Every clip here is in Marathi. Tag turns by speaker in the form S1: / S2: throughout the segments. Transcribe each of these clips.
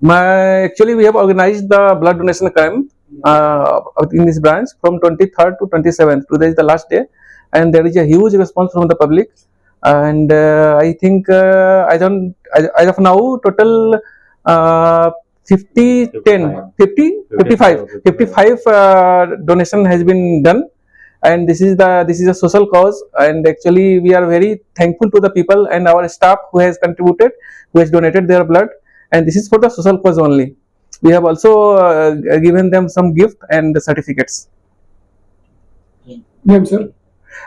S1: My actually we have organized the blood donation camp uh, in this branch from 23rd to 27th. Today is the last day, and there is a huge response from the public. And uh, I think uh, I don't as as of now total uh, 50 10 50 55 55 uh, donation has been done and this is the this is a social cause and actually we are very thankful to the people and our staff who has contributed who has donated their blood and this is for the social cause only we have also uh, given them some gift and certificates
S2: Name, sir.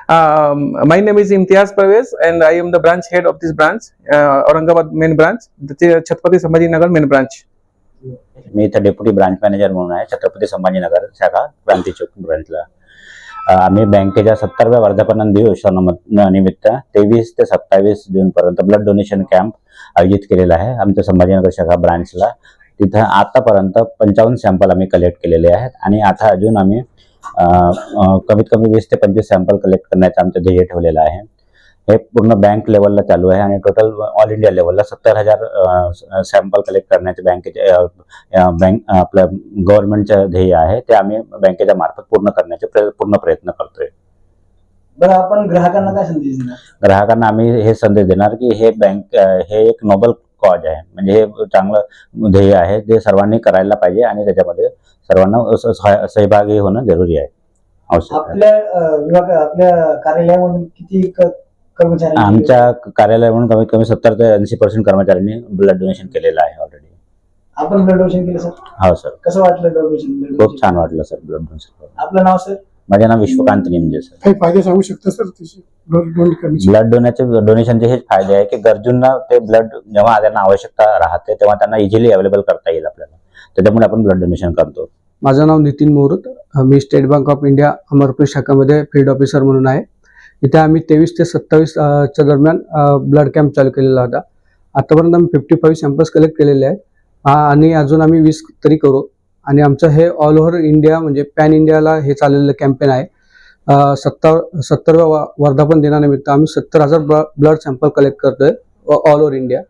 S1: um, my name is imtiaz parvez and i am the branch head of this branch uh, aurangabad main branch the chhatrapati sambhaji nagar main branch
S3: मी इथं डेप्युटी ब्रांच मॅनेजर म्हणून आहे छत्रपती संभाजीनगर शाखा क्रांती चौक ब्रांचला अं, आम्ही बँकेच्या सत्तरव्या वर्धापन दिवसानिमित्त निमित्त तेवीस ते सत्तावीस जून पर्यंत ब्लड डोनेशन कॅम्प आयोजित केलेला आहे. आमच्या संभाजीनगर शाखा ब्रांचला. तिथं आतापर्यंत पंचावन्न सॅम्पल आम्ही कलेक्ट केलेले आहेत आणि आता अजून आम्ही कमीत कमी वीस ते पंचवीस सॅम्पल कलेक्ट करण्याचं आमचं ध्येय ठेवलेलं आहे. हे पूर्ण बँक लेवलला चालू आहे आणि टोटल ऑल इंडिया लेवलला सत्तर हज़ार सॅम्पल कलेक्ट करण्याचे बँकेचे बँक आपल्या गव्हर्नमेंटचं ध्येय आहे. ते आम्ही बँकेच्या मार्फत पूर्ण करण्याचे पूर्ण प्रयत्न करतोय.
S2: बरं आपण ग्राहकांना काय संदेश देणार?
S3: ग्राहकांना आम्ही हे संदेश देणार की हे बँक हे एक नोबल कॉज आहे. म्हणजे हे चांगलं ध्येय आहे. जे सर्वांनी करायला पाहिजे आणि त्याच्यामध्ये सर्वांना सहभागी होणं जरुरी आहे.
S2: आपल्या विभाग आपल्या कार्यालयामधून किती कर्मचारी.
S3: आमच्या कार्यालयाकडून कमीत कमी सत्तर ते ऐंशी पर्सेंट कर्मचाऱ्यांनी ब्लड डोनेशन केलेलं आहे ऑलरेडी
S2: आपण ब्लड डोनेशन केलं सर
S3: हो सर
S2: कसं वाटलं डोनेशन
S3: खूप छान वाटलं सर ब्लड डोनेशन
S2: आपलं नाव सर
S3: माझे नाव विश्वकांत निमजे सर
S4: काही फायदे सांगू शकता सर त्याचे? ब्लड डोनेट करण्याचे?
S3: ब्लड डोनेटचे डोनेशनचे हेच फायदे आहे की गरजूंना ते ब्लड जेव्हा त्यांना आवश्यकता राहते तेव्हा त्यांना इझिली अवेलेबल करता येईल आपल्याला. त्याच्यामुळे आपण ब्लड डोनेशन करतो.
S5: माझं नाव नितीन मोहरत. मी State Bank of India Amarpur शाखामध्ये field officer म्हणून आहे. इथे आम्ही तेवीस ते सत्तावीस अ, च्या दरम्यान ब्लड कॅम्प चालू केलेला होता. आतापर्यंत आम्ही फिफ्टी फाईव्ह सॅम्पल्स कलेक्ट केलेले आहेत. आणि अजून आम्ही वीस तरी करू. आणि आमचं हे ऑल ओव्हर इंडिया म्हणजे पॅन इंडियाला हे चाललेलं कॅम्पेन आहे. सत्तर सत्तरव्या वर्धापन दिनानिमित्त आम्ही सत्तर हजार ब्लड सॅम्पल कलेक्ट करतोय ऑल ओव्हर इंडिया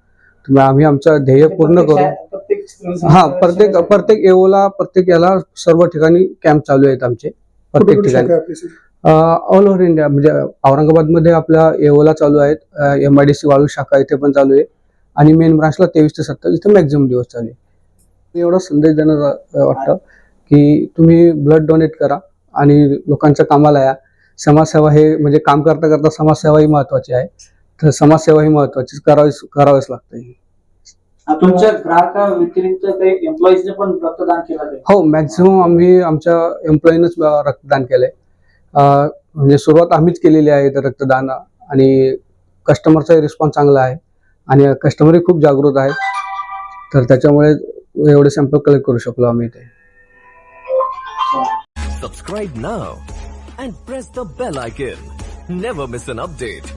S5: आम्ही आमचं ध्येय पूर्ण करू. हा प्रत्येक प्रत्येक एओला प्रत्येक याला सर्व ठिकाणी कॅम्प चालू आहेत आमचे. प्रत्येक ठिकाणी.
S4: आपली
S5: ऑल ओव्हर इंडिया म्हणजे औरंगाबादमध्ये आपल्या एओला चालू आहेत एम आय डी सी वाळू शाखा इथे पण चालू आहे. आणि मेन ब्रांचला तेवीस ते सत्तावीस इथे मॅक्झिमम दिवस चालू आहे. एवढा संदेश देणं वाटतं की तुम्ही ब्लड डोनेट करा आणि लोकांच्या कामाला या. समाजसेवा हे म्हणजे काम करता करता समाजसेवा ही महत्वाची आहे. तर समाजसेवा ही महत्वाची करावीच करावीच लागते
S2: तुमच्या ग्राहका व्यतिरिक्त काही एम्प्लॉईजने पण रक्तदान केलं
S5: हो मॅक्झिमम आम्ही आमच्या एम्प्लॉईनच रक्तदान केलंय. म्हणजे सुरुवात आम्हीच केलेली आहे इथं रक्तदान आणि कस्टमरचा रिस्पॉन्स चांगला आहे आणि कस्टमरही खूप जागृत आहेत. तर त्याच्यामुळे एवढे सॅम्पल कलेक्ट करू शकलो आम्ही ते
S6: subscribe now and press the bell icon never miss an update